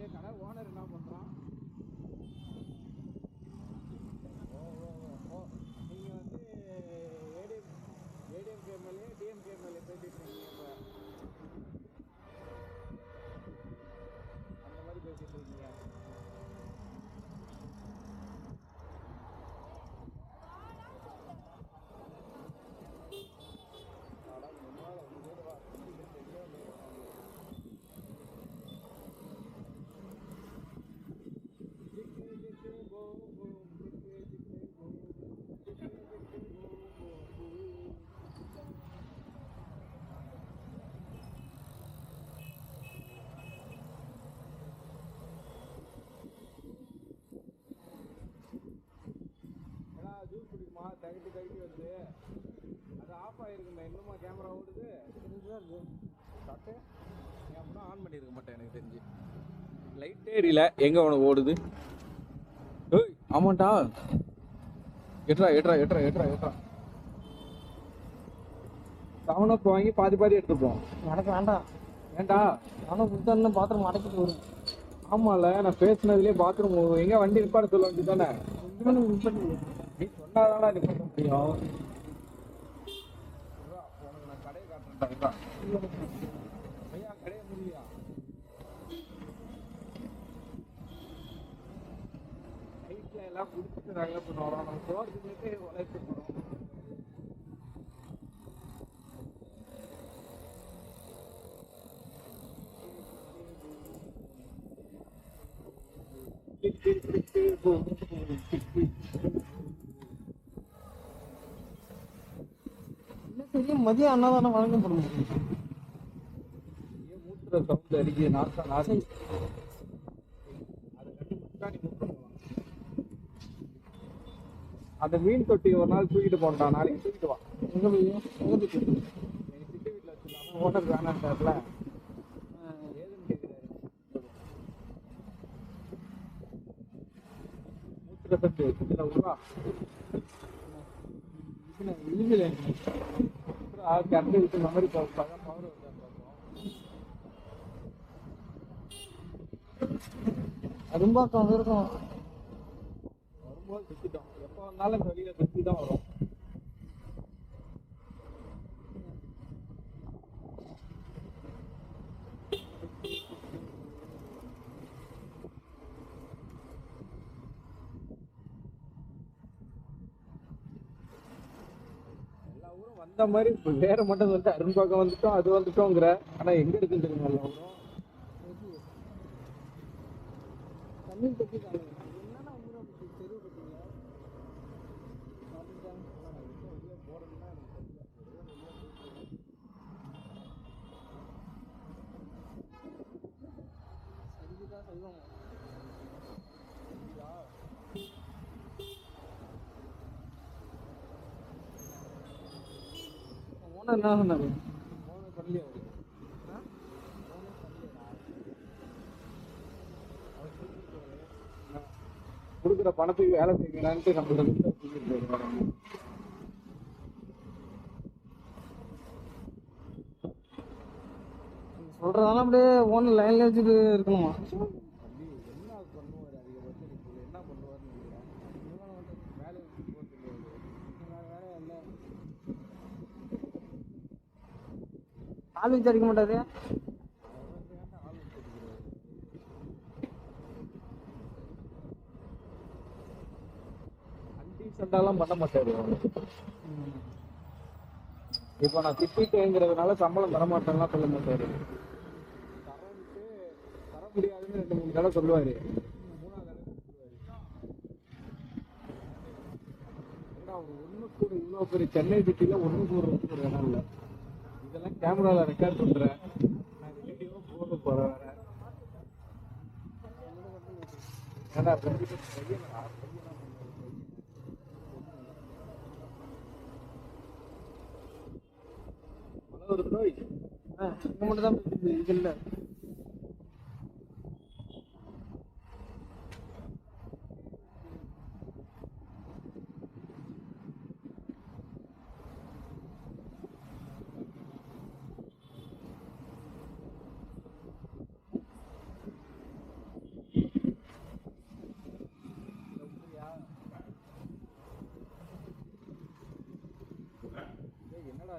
இதே கடை ஓனர் என்ன பண்ணுறான் ஓ ஓ ஓ ஓ நீங்கள் வந்து ஏடிஎம் ஏடிஎம் கேம்எல்ஏ டிஎம் கேம்எல்ஏ பேசிட்டு இருக்கீங்க. தகட்டி தகட்டி வருது அது ஆஃப் ஆயிருக்குமே இன்னுமா கேமரா ஓடுது? காட்டு நீ அப்படின்னா ஆன் பண்ணியிருக்க மாட்டேன் எனக்கு தெரிஞ்சு. லைட்டே எரியல. எங்க உனக்கு ஓடுது? ஏய் ஆமாண்டா. எட்ரா எட்ரா எட்ரா எட்ரா எட்ரா செவன் அப் வாங்கி பாதி பாதி எடுத்துப்போம் எனக்கு வேண்டாம். ஏன்டா நானும் புத்தா பாத்திரம் அடைக்கிட்டு வரும். ஆமால நான் பேசுனதுலயே பாத்ரூம் எங்க வண்டி நிப்பாட சொல்ல வேண்டியது நீ சொன்னாதானா நிப்பாட்ட முடியும் இருடா, உனக்கு நான் கடையை காட்டுறேன்டா, இருடா. ஐயா கடையை முடியா நைட்ல எல்லாம் குடிச்சிட்டு நாங்கள் பண்ணுவோம் நம்ம போகிறதுக்கு உழைப்பு போகிறோம் என்ன தெரியும் மதியம் அன்னதானம் வழங்கப்படும். சவுண்ட் அடிக்குது. நாசா நாசி. அந்த மீன் தொட்டி ஒரு நாள் தூக்கிட்டு போனடா நாளைக்கு தூக்கிட்டு வா. எங்க போய்? எங்க போய் கேட்டு எங்க சிட்டி வீட்டில் வச்சிருந்தாங்க ஓனர் வேணான்ட்டார்ல. மூத்திர சத்து இதில் அரும்பாக்கம் இருக்கும் வரும்போது சுத்திட்டோம். எப்போ வந்தாலும் வெளியில சுத்தி தான் வரும். வந்த மாதிரி இப்போ வேற மட்டும் வந்து அருண்பாக்கம் வந்துட்டோம் அது வந்துட்டோங்கிற. ஆனா எங்க இருக்குன்னு தெரியுமா எல்லா ஊரும் தண்ணி பண்ணலையா அவரு கொடுக்குற பணத்துக்கு வேலை செய்யலான்ட்டு நம்மள வந்து நீங்க சொல்றதெல்லாம் அப்படியே ஓனர் லைன்ல வச்சுட்டு இருக்கணுமா தம்பி, என்ன பண்ணுவாரு அதிகபட்சம் நீ சொல்லு, என்ன பண்ணுவாருன்னு நினைக்கிறேன்? வேலையை விட்டு போக தெரியாது. வேற வேற இல்ல ஆள் வச்சு அடிக்க மாட்டாரு அவர் ஆள் விட்டு அடிக்கிறாரு? பண்ண மாட்டாரு அவரு. இப்போ நான் திட்டிட்டேங்கிறதுனால சம்பளம் தர மாட்டேன்லாம் சொல்ல மாட்டாரு தரன்ட்டு தர முடியாதுன்னு ரெண்டு மூணு தடவை சொல்லுவாரு மூணாவது தடவை ஏன்னா அவர் ஒண்ணு கூட இவ்வளோ பெரிய சென்னை சிட்டில ஒண்ணு கூடுறதுக்கு ஒரு இடம் இல்லை இதெல்லாம் கேமராவில் ரெக்கார்ட் பண்ணுறேன் நான் வீடியோ போட்டு போகிறேன் வேற. ஏன்னா பையனா பையனா ஆ, இங்க மட்டும் தான் இது இல்லை.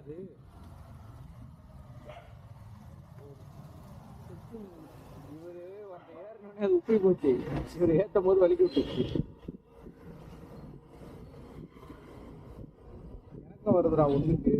அது இவரு வந்து ஏறணுன்னே அது உப்பி போச்சு. இவர் ஏத்தும் போது வலிக்கு விட்டுச்சு எனக்கும் வருதுடா ஒண்ணுக்கு.